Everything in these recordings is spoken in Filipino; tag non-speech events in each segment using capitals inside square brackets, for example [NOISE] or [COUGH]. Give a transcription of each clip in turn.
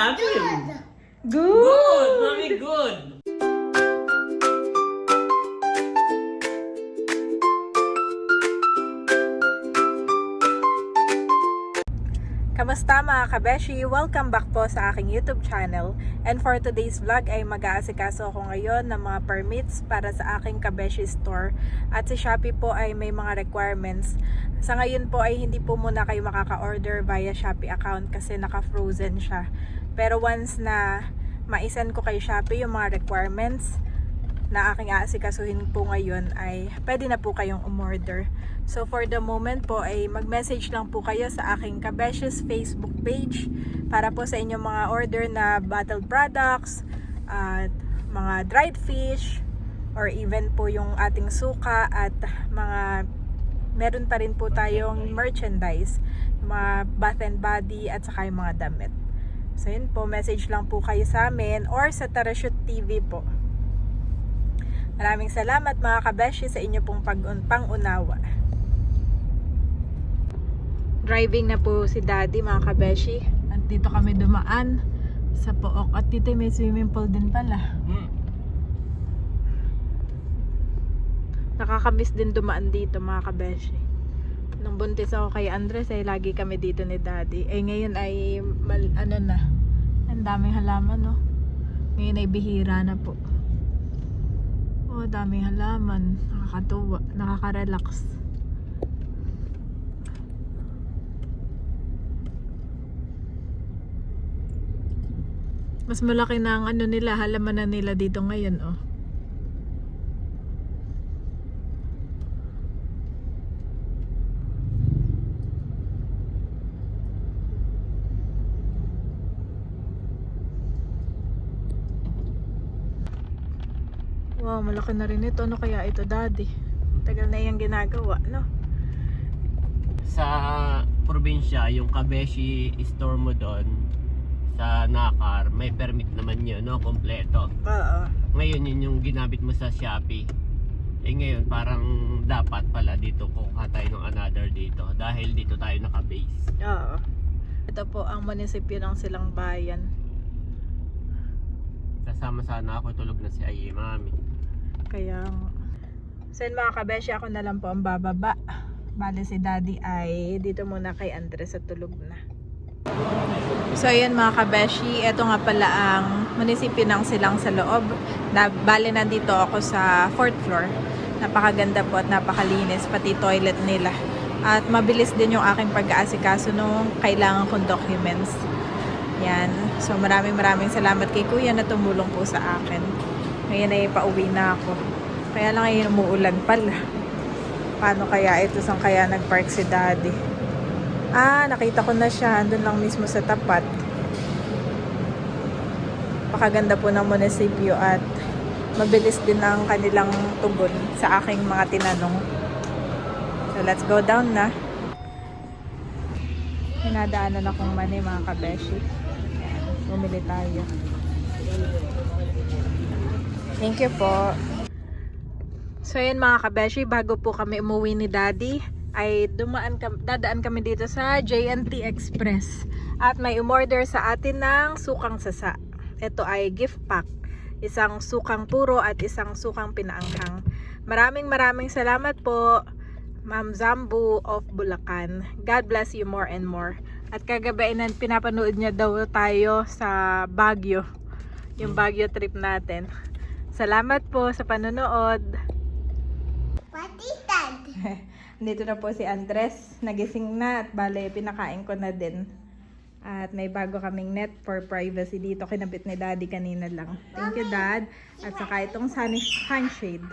atin. Good! Good, mami, good. Kamusta mga kabeshi? Welcome back po sa aking YouTube channel. And for today's vlog ay mag-aasikaso ako ngayon ng mga permits para sa aking kabeshi store. At si Shopee po ay may mga requirements. Sa ngayon po ay hindi po muna kayo makaka-order via Shopee account kasi naka-frozen siya. Pero once na maisend ko kay Shopee yung mga requirements, na aking aasikasuhin po ngayon ay pwede na po kayong umorder. So for the moment po ay mag-message lang po kayo sa aking Kabeshes Facebook page para po sa inyong mga order na bottled products, at mga dried fish, or even po yung ating suka at mga meron pa rin po tayong merchandise, mga bath and body at saka yung mga damit. So yun po, message lang po kayo sa amin or sa Tarashoot TV po. Maraming salamat mga kabeshi sa inyo pong pag pangunawa. Driving na po si Daddy mga kabeshi. At dito kami dumaan sa Pook. At dito may swimming pool din pala. Hmm. Nakakamiss din dumaan dito mga kabeshi. Nung buntis ako kay Andres ay lagi kami dito ni Daddy. Eh ngayon ay mal, ano na. Ang daming halaman no. Ngayon ay bihira na po. Oh, daming halaman. Nakakatuwa. Nakaka-relax. Mas malaki na ang ano nila, halaman na nila dito ngayon, oh. Wow, malaki na rin ito. Ano kaya ito, daddy? Tagal na yung ginagawa, no? Sa probinsya, yung Kabeshi store mo doon sa Nakar, may permit naman yun, no? Kompleto. Oo. Ngayon, yun yung ginamit mo sa Shopee. Eh ngayon, parang dapat pala dito kukuha tayo ng another dito dahil dito tayo naka-base. Oo. Ito po ang munisipyo ng Silang Bayan. Kasama sana ako, tulog na si Ayi, mami. Kaya, so yun mga kabeshi, ako na lang po ang bababa. Bale si daddy ay dito muna kay Andres at tulog na. So yun mga kabeshi, ito nga pala ang munisipyo ng Silang sa loob. Na, bale nandito ako sa fourth floor. Napakaganda po at napakalinis, pati toilet nila. At mabilis din yung aking pag-aasikaso nung kailangan kong documents. Yan. So maraming maraming salamat kay kuya na tumulong po sa akin. Ngayon ay pauwi na ako. Kaya lang ngayon umuulan pala. Paano kaya ito? Saan kaya nag-park si daddy? Ah, nakita ko na siya. Andun lang mismo sa tapat. Pakaganda po ng munisipyo at mabilis din ang kanilang tugon sa aking mga tinanong. So let's go down na. Hinadaanan akong mani mga kabeshi. Bumili tayo. Thank you po. So yun mga kabeshi, bago po kami umuwi ni Daddy, ay dumaan kami, dadaan kami dito sa JNT Express. At may umorder sa atin ng sukang sasa. Ito ay gift pack. Isang sukang puro at isang sukang pinaanghang. Maraming maraming salamat po, Ma'am Zambu of Bulacan. God bless you more and more. At kagabi na pinapanood niya daw tayo sa Baguio. Yung Baguio trip natin. Salamat po sa panonood. Patitad. [LAUGHS] Dito na po si Andres. Nagising na at bale pinakain ko na din. At may bago kaming net for privacy dito. Kinabit ni Daddy kanina lang. Thank you Dad. At saka itong sun sunshade.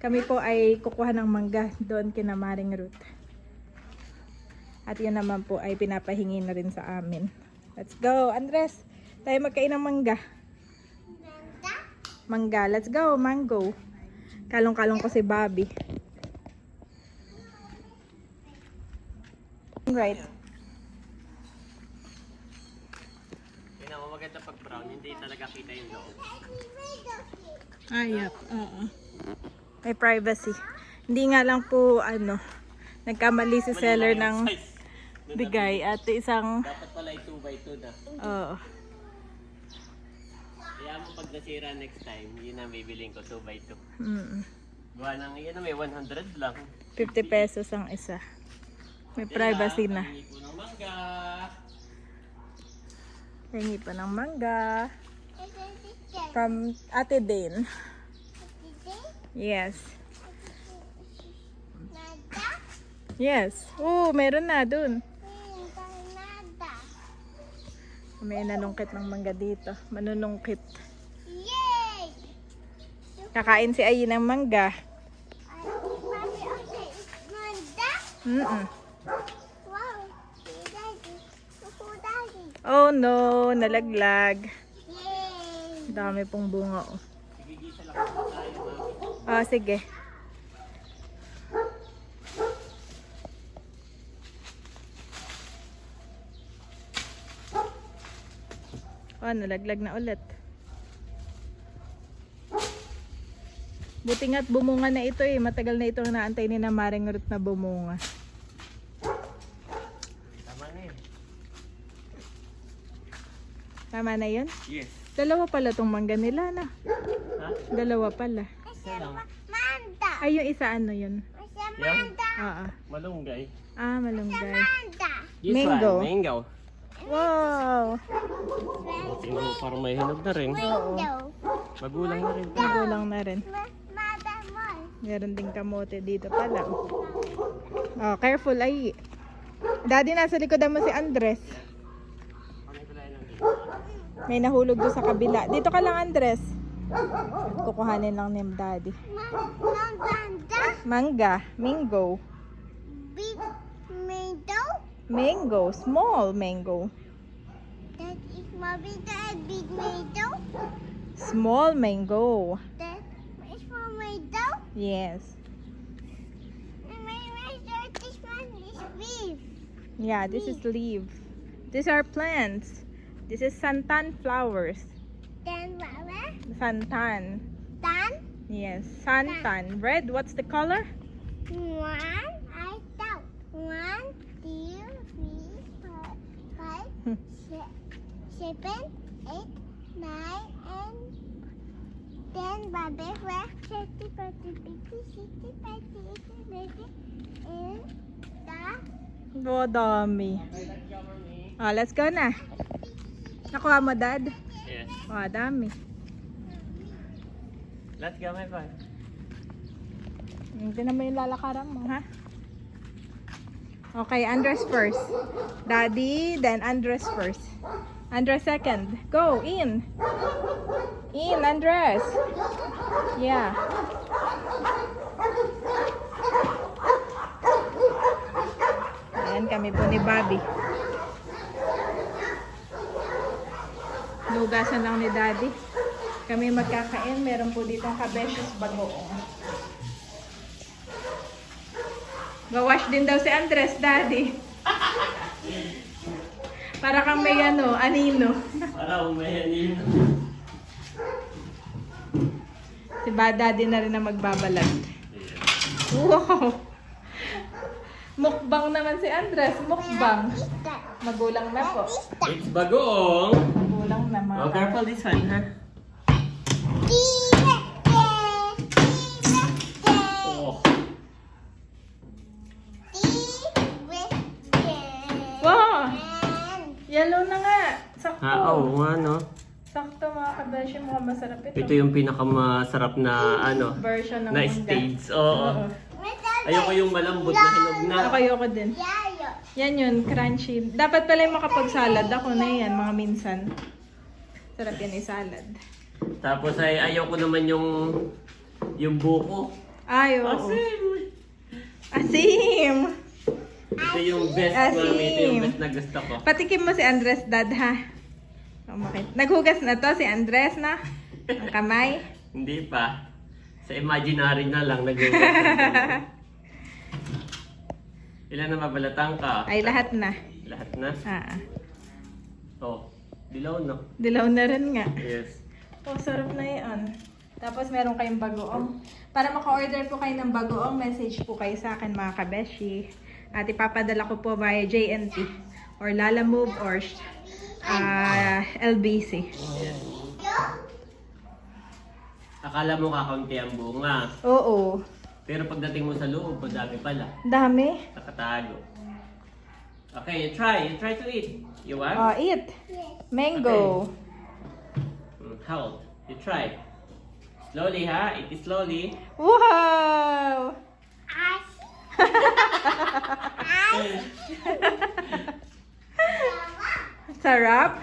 Kami po ay kukuha ng mangga doon kina Maring Ruth. At yun naman po ay pinapahingi na rin sa amin. Let's go Andres. Tayo magkain ng mangga. Mangga. Let's go. Mango. Kalong-kalong ko si Bobby. Right. Yun ang maganda pag brown, hindi talaga kita yung loob. Ayap. Oo. May privacy. Hindi nga lang po, ano, nagkamali si seller ng bigay at isang, Dapat pala ay 2 by 2 na. oo. Nasira next time, yun ang bibiling ko 2 by 2. Mm. Gawa ng yun na may 100 lang. 50 pesos ang isa. May privacy na. Hindi po ng mangga. Hingi pa ng mangga. From Ate Dane. Yes. Yes. Oo, meron na dun. May nanungkit ng mangga dito. Manunungkit. Kakain si Ayi ng mangga. Kuku Daddy. Oh no, nalaglag. Yay! Dami pong bunga. Oh. Ah, sige. Oh, nalaglag na ulit. Buti nga't bumunga na ito eh. Matagal na itong naantay ni na Maring Ruth na bumunga. Tama na yun. Tama na yun? Yes. Dalawa pala tong mangga nila na. Ha? Dalawa pala. Isa lang. Manda. Ay, yung isa ano yun? Yan. Manda. Oo. Malunggay. Ah, malunggay. Manda. This Mango. one, mango. Wow! Tingnan mo, parang may hinog na rin. Window. Magulang na rin. Magulang na rin. Meron ding kamote dito pala. Oh, careful ay. Daddy, nasa likodan mo si Andres. May nahulog doon sa kabila. Dito ka lang, Andres. Kukuhanin lang ni Daddy. Mangga. Mango. Big window. Mango. Small mango. That is Mommy that big window. Small mango. That is for window. Yes. This one is beef. Yeah, this is leaf. These are plants. This is santan flowers. Then Mama. Santan. Then Yes, santan. Red, what's the color? one. I thought one, two, three, four, five, Hmm. se- seven, eight, nine, and ten. Baby, where? Thirty, forty, fifty, sixty, seventy, eighty, ninety, and the Oh, dami. Oh, let's go na. Nakuha mo, Dad? Yes. Oh, dami. Let's go, my boy. Hindi na mo yung lalakaran mo, ha? Okay, Andres first. Daddy, then Andres first. Andres second. Go, in. In, Andres. Yeah. Ayan kami po ni Bobby. Lugasan lang ni Daddy. Kami magkakain. Meron po dito kabeshes bagoong. Gawash din daw si Andres, Daddy. [LAUGHS] Para kang may ano, anino. Para umayanin. Si ba Daddy na rin na magbabalag. Wow! Mukbang naman si Andres, mukbang. Magulang na po. It's bagoong. Magulang na mga Oh, careful this one, ha? Oh. Sakto. Ha, oo nga, no? Sakto mga kabeshi, mukhang masarap ito. Ito yung pinakamasarap na, ano, version ng na mangga. stage. Oo. Ayoko yung malambot na hinog na. Ako ayoko din. Yan yun, crunchy. Dapat pala yung makapag-salad. Ako na yan, mga minsan. Sarap yan i-salad. Tapos ay ayoko naman yung yung buko. Ay, oo. Asim! Asim! Ito yung best, Asim. mami. Ito yung best na gusto ko. Patikim mo si Andres, dad, ha? Umakit. Naghugas na to si Andres, na? Ang kamay. [LAUGHS] Hindi pa. Sa imaginary na lang nag [LAUGHS] Ilan na mabalatan ka? Ay, lahat na. Lahat na? Ah, Oh, dilaw no? dilaw na rin nga. Yes. Oh, sarap na yan. Tapos meron kayong bagoong. Para maka-order po kayo ng bagoong, message po kayo sa akin mga kabeshi. At ipapadala ko po via JNT or Lalamove or ah LBC. Yes. Akala mo kakaunti ang bunga. Oo. Pero pagdating mo sa loob, madami pala. Dami. Nakatago. Okay, you try. You try to eat. You want? Oh, eat. Mango. Mm, Hold. You try. Slowly, ha? Eat it slowly. Wow! [LAUGHS] [LAUGHS] Sarap?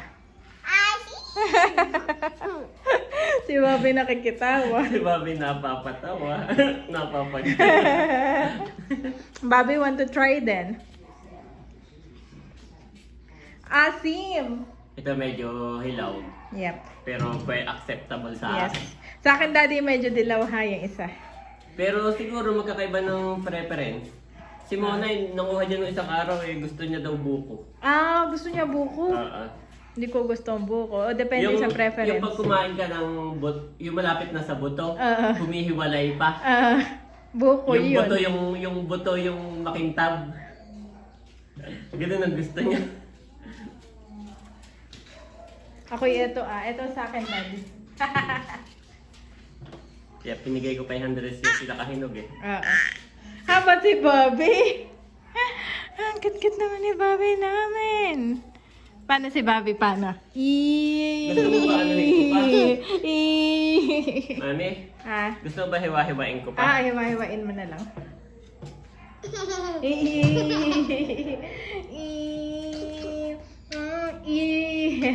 si Bobby nakikitawa. Si Bobby napapatawa. [LAUGHS] Napapagod. Bobby want to try then. Asim! Ito medyo hilaw. Yep. Pero pwede acceptable sa Yes. akin. Sa akin daddy medyo dilaw ha yung isa. Pero siguro magkakaiba ng preference. Si Mona, nanguha niya nung isang araw eh, gusto niya daw buko. Ah, gusto niya buko. Oo. Hindi ko gusto ang buko. O, depende sa preference. Yung pag kumain ka ng but, yung malapit na sa buto, Oo. humihiwalay pa. Ah, buko yung yun. buto yung yung buto yung makintab. Ganun ang gusto niya. Ako ito ah. Ito sa akin daddy. [LAUGHS] Kaya pinigay ko 500 yung pinakahinog eh. Oo. Habang si Bobby. [LAUGHS] Ang kit-kit naman ni Bobby namin. Paano si Bobby? Paano? Gusto mo ba anuhin ko pa? Eee. Mami, Ah. gusto mo ba hiwa-hiwain ko Ah, pa? hiwa-hiwain mo na lang. Eee. Eee. Mm, Eee.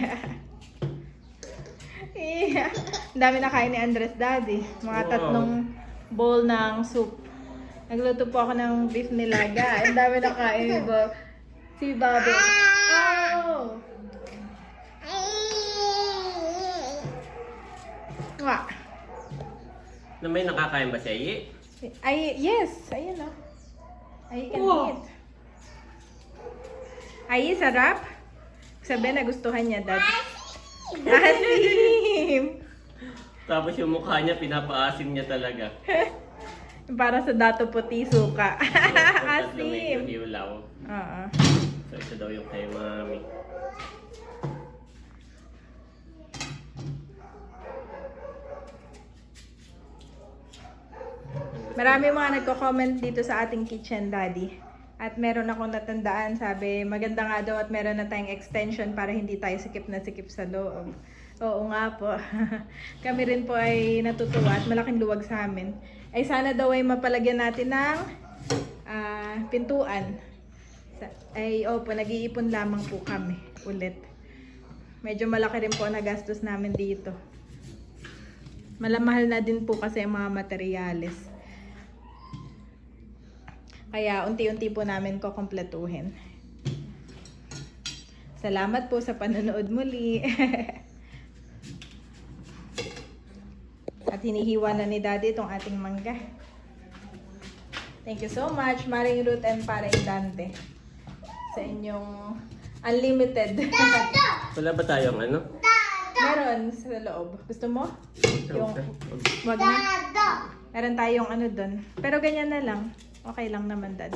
Eee. Ang dami na kain ni Andres Daddy. Mga Wow. tatlong bowl ng soup. Nagluto po ako ng beef nilaga. Ang dami na kain Bob. Si Bobby. Oh! Wa. Na may nakakain ba siya? Ye? Ay, yes. Ayun o. Ay, can Wow. eat. Ay, sarap. Sabi na gustuhan niya, dad. Asim! Tapos yung mukha niya, pinapaasim niya talaga. [LAUGHS] Para sa dato puti suka. Asim! [LAUGHS] hilaw. Oo. So ito daw yung kay mami. Marami mga nagko-comment dito sa ating kitchen, daddy. At meron akong natandaan, sabi, maganda nga daw at meron na tayong extension para hindi tayo sikip na sikip sa loob. Oo nga po. [LAUGHS] Kami rin po ay natutuwa at malaking luwag sa amin. Ay sana daw ay mapalagyan natin ng ah, pintuan. Ay, opo, nag-iipon lamang po kami ulit. Medyo malaki rin po ang nagastos namin dito. Malamahal na din po kasi ang mga materyales. Kaya unti-unti po namin kukompletuhin. Salamat po sa panonood muli. [LAUGHS] At hinihiwa na ni Daddy itong ating mangga. Thank you so much, Maring Ruth and Paring Dante. Sa inyong unlimited. [LAUGHS] Wala ba tayong ano? Meron sa loob. Gusto mo? Yung, wag na. Meron tayong ano doon. Pero ganyan na lang. Okay lang naman, Dad.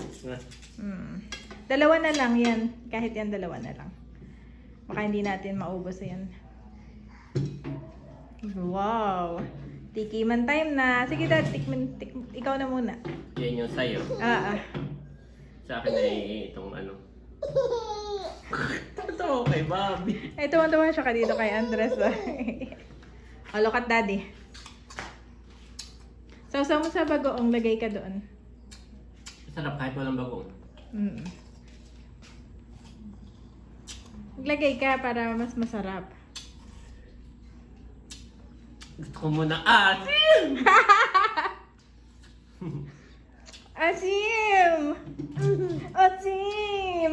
Mm. Dalawa na lang yan. Kahit yan, dalawa na lang. Baka hindi natin maubos yan. Wow! Tikiman time na. Sige, Dad. Tikman, tik, ikaw na muna. Yan yung sayo. Ah, ah. Sa akin ay itong ano. [LAUGHS] Totoo kay Bobby. Ay, tuwan-tuwa siya ka dito kay Andres. ah. [LAUGHS] oh, look at Daddy. Sausaw mo sa bagoong, lagay ka doon. Sarap kahit walang bagong. Mm. Maglagay ka para mas masarap. Gusto ko muna asin! Asim! Asim!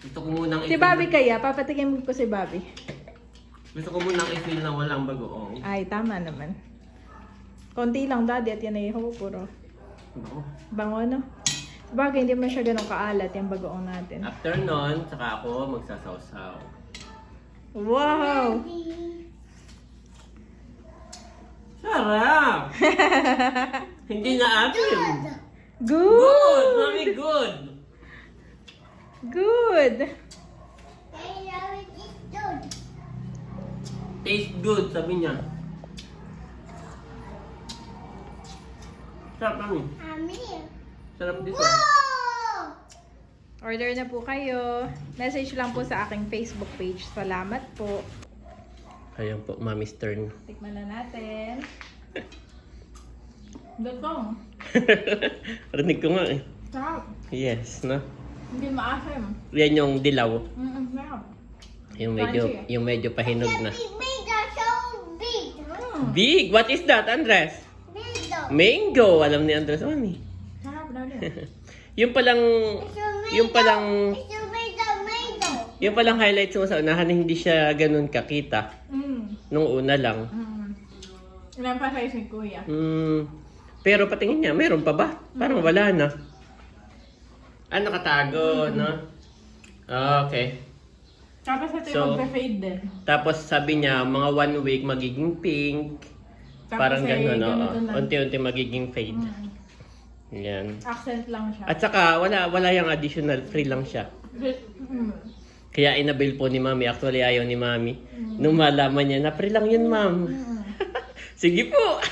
Gusto ko munang Si Bobby kaya, papatikin ko si Bobby. Gusto ko munang i-feel na walang bagoong. Ay, tama naman. Konti lang daddy at yan ay ho, puro Ako. bango no. Sabagay, hindi man siya ganun kaalat yung bagoong natin. After nun, saka ako magsasawsaw. Wow! Sarap! [LAUGHS] Hindi na asin. Good! Good! Mami, good! Good! Taste good, sabi niya. Sarap mami. Sarap dito. Order na po kayo. Message lang po sa aking Facebook page. Salamat po. Ayan po, mami's turn. Tikman na natin. Gatong. [LAUGHS] Rinig ko nga eh. Sarap. Yes, no? Hindi maasim. Yan yung dilaw. Mm, sarap. Yung medyo, Crunchy. yung medyo pahinog na. Big, so big. Mm, Big! What is that, Andres? Though. Mango! Alam ni Andres, mami. sarap na din. [LAUGHS] Yung palang, It's a mango. yung palang, It's a mango, mango. Yung palang highlights mo sa unahan, hindi siya ganun kakita. Mm, Nung una lang. mm. Ilan pa size ni Kuya? Hmm. Pero patingin niya, meron pa ba? Parang wala na. Ah, nakatago, no? Okay. Tapos ito So, yung magpe-fade din. Tapos sabi niya, mga one week magiging pink. Tapos Parang ay ganun, oo. ganito lang. Unti-unti magiging fade. Mm. Yan. Accent lang siya. At saka, wala, wala yung additional, free lang siya. Mm. Kaya inabil po ni Mami. Actually, ayaw ni Mami. Nung malaman niya na, free lang yun, Ma'am. Mm. [LAUGHS] Sige po.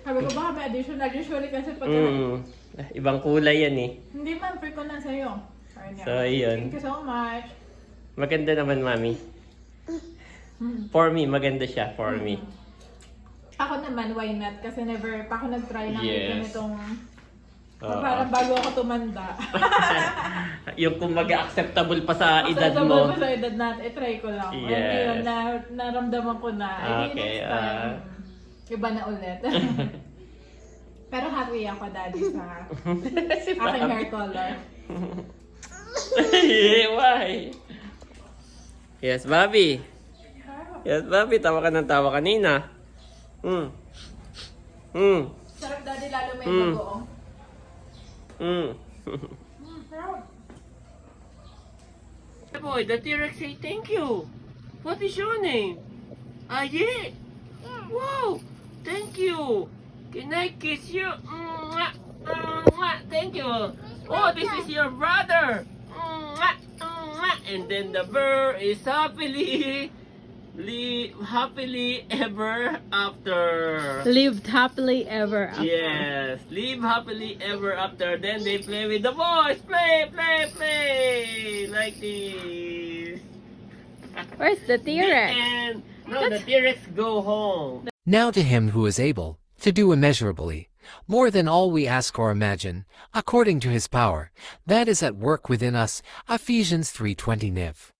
Sabi ko baka may additional. Usually kasi pag mm. Ibang kulay yan eh. Hindi man, free ko na sa'yo. So, ayun. Thank you so much. Maganda naman, Mami. Mm. For me, maganda siya. For me. Ako naman, why not? Kasi never pa ako nag-try ng Yes. ganitong... Oo. Parang bago ako tumanda. [LAUGHS] yung kumbaga acceptable pa sa edad Acceptable mo. ko sa edad natin, i-try ko lang. Yes. Yes. Ayun, na, naramdaman ko na. Ay, Okay, next time, ah. iba na ulit. [LAUGHS] Pero happy ako, daddy, sa [LAUGHS] si aking hair color. Why? Yes, Bobby. Yes, Bobby. Tawa ka ng tawa kanina. Hmm. Hmm. Sarap, daddy, lalo may Mm. bagoong. Mm. [LAUGHS] Boy, the T-Rex say thank you. What is your name? Ah, yeah. Wow. Thank you. Can I kiss you? Mwah. Mwah. Thank you. Oh, this is your brother. Mwah. Mwah. And then the bird is happily [LAUGHS] live happily ever after. Lived happily ever Yes, live happily ever after. Then they play with the boys. Play, play, play. Like this. Where's the [LAUGHS] And no, the T-Rex go home. Now to him who is able to do immeasurably more than all we ask or imagine, according to his power, that is at work within us. Ephesians 3:20 Niv.